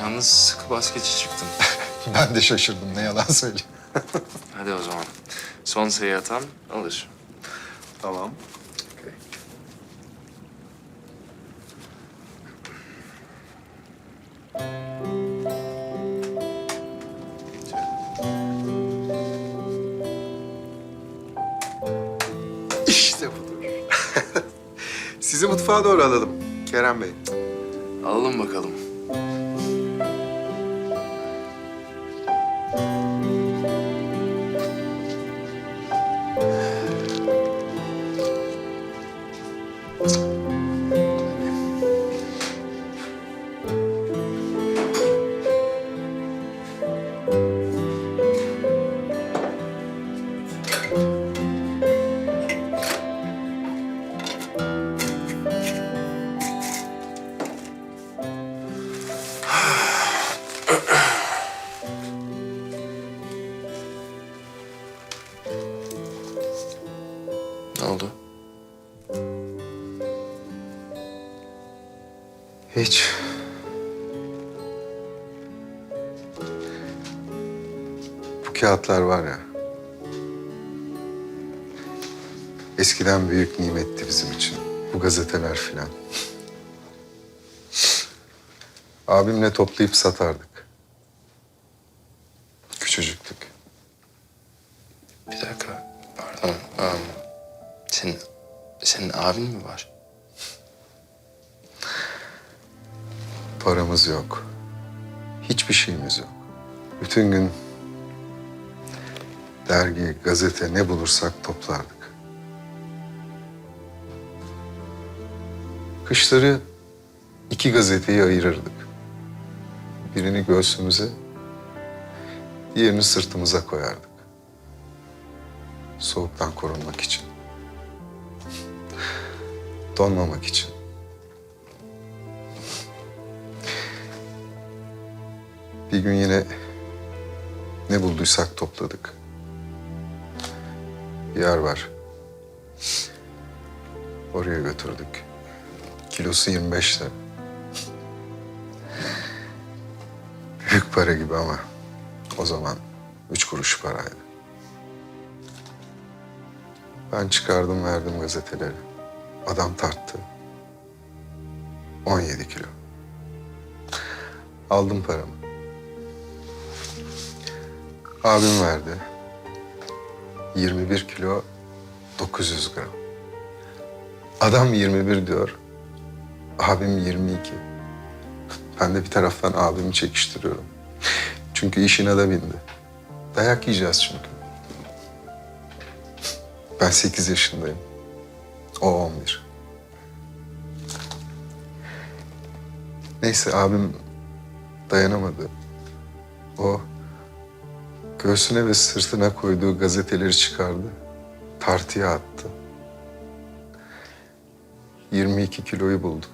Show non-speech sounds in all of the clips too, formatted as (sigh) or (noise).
Yalnız sıkı basketçi çıktım. (laughs) Ben de şaşırdım ne yalan söyleyeyim. (laughs) Hadi o zaman. Son sayı atan alır. Tamam. İşte budur. (laughs) Sizi mutfağa doğru alalım Kerem Bey. Alalım bakalım. Hiç. Bu kağıtlar var ya. Eskiden büyük nimetti bizim için. Bu gazeteler filan. Abimle toplayıp satardık. Küçücüktük. Bir dakika. Pardon. Um, senin, senin abin mi var? Paramız yok. Hiçbir şeyimiz yok. Bütün gün dergi, gazete ne bulursak toplardık. Kışları iki gazeteyi ayırırdık. Birini göğsümüze, diğerini sırtımıza koyardık. Soğuktan korunmak için. Donmamak için. Bir gün yine ne bulduysak topladık. Yer var. Oraya götürdük. Kilosu 25 lira. Büyük para gibi ama o zaman üç kuruş paraydı. Ben çıkardım verdim gazeteleri. Adam tarttı. 17 kilo. Aldım paramı. Abim verdi. 21 kilo 900 gram. Adam 21 diyor. Abim 22. Ben de bir taraftan abimi çekiştiriyorum. Çünkü işine de bindi. Dayak yiyeceğiz çünkü. Ben 8 yaşındayım. O 11. Neyse abim dayanamadı. O Göğsüne ve sırtına koyduğu gazeteleri çıkardı. Tartıya attı. 22 kiloyu buldu.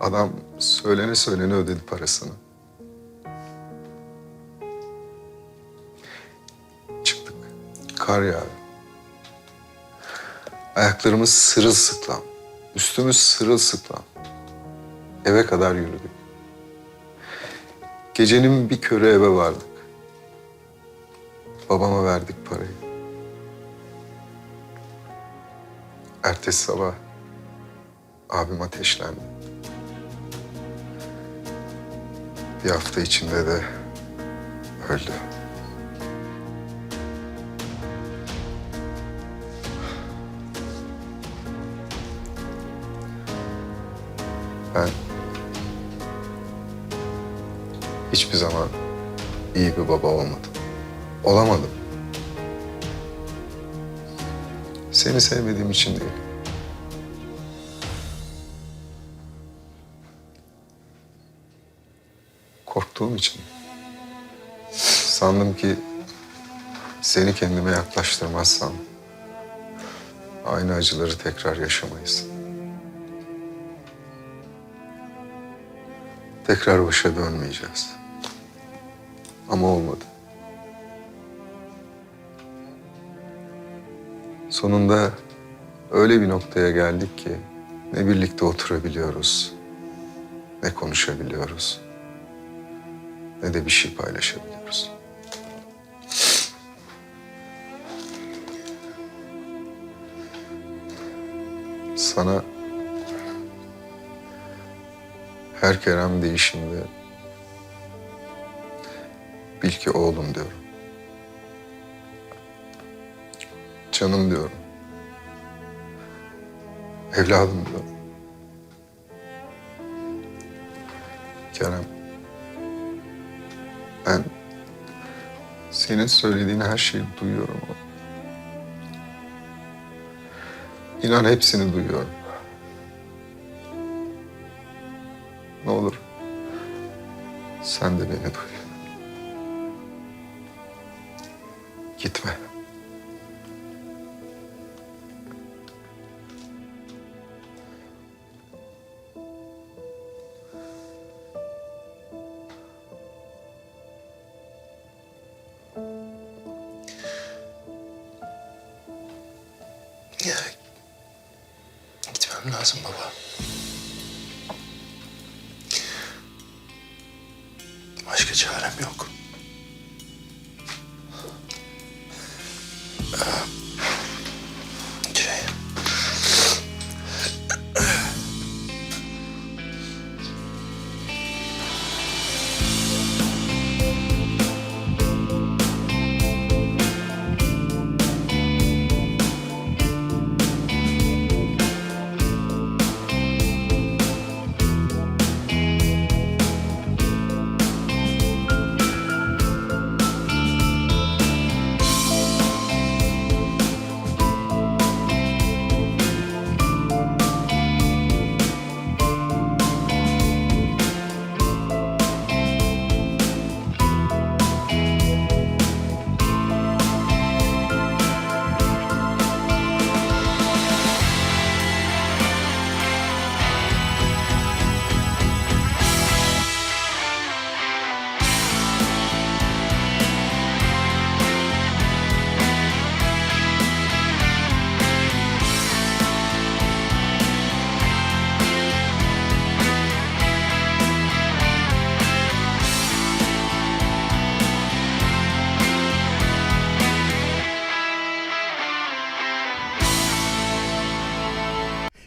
Adam söylene söylene ödedi parasını. Çıktık. Kar yağdı. Ayaklarımız sırılsıklam. Üstümüz sırılsıklam. Eve kadar yürüdük. Gecenin bir körü eve vardık. Babama verdik parayı. Ertesi sabah abim ateşlendi. Bir hafta içinde de öldü. Ben hiçbir zaman iyi bir baba olmadım. Olamadım. Seni sevmediğim için değil. Korktuğum için. Sandım ki seni kendime yaklaştırmazsam aynı acıları tekrar yaşamayız. Tekrar başa dönmeyeceğiz. Sonunda öyle bir noktaya geldik ki Ne birlikte oturabiliyoruz, ne konuşabiliyoruz, ne de bir şey paylaşabiliyoruz. Sana her Kerem değişimde bil ki oğlum diyorum. Canım diyorum. Evladım diyorum. Kerem. Ben senin söylediğin her şeyi duyuyorum. İnan hepsini duyuyorum. Ne olur sen de beni duy. Gitme. Lazım baba. Başka çarem yok.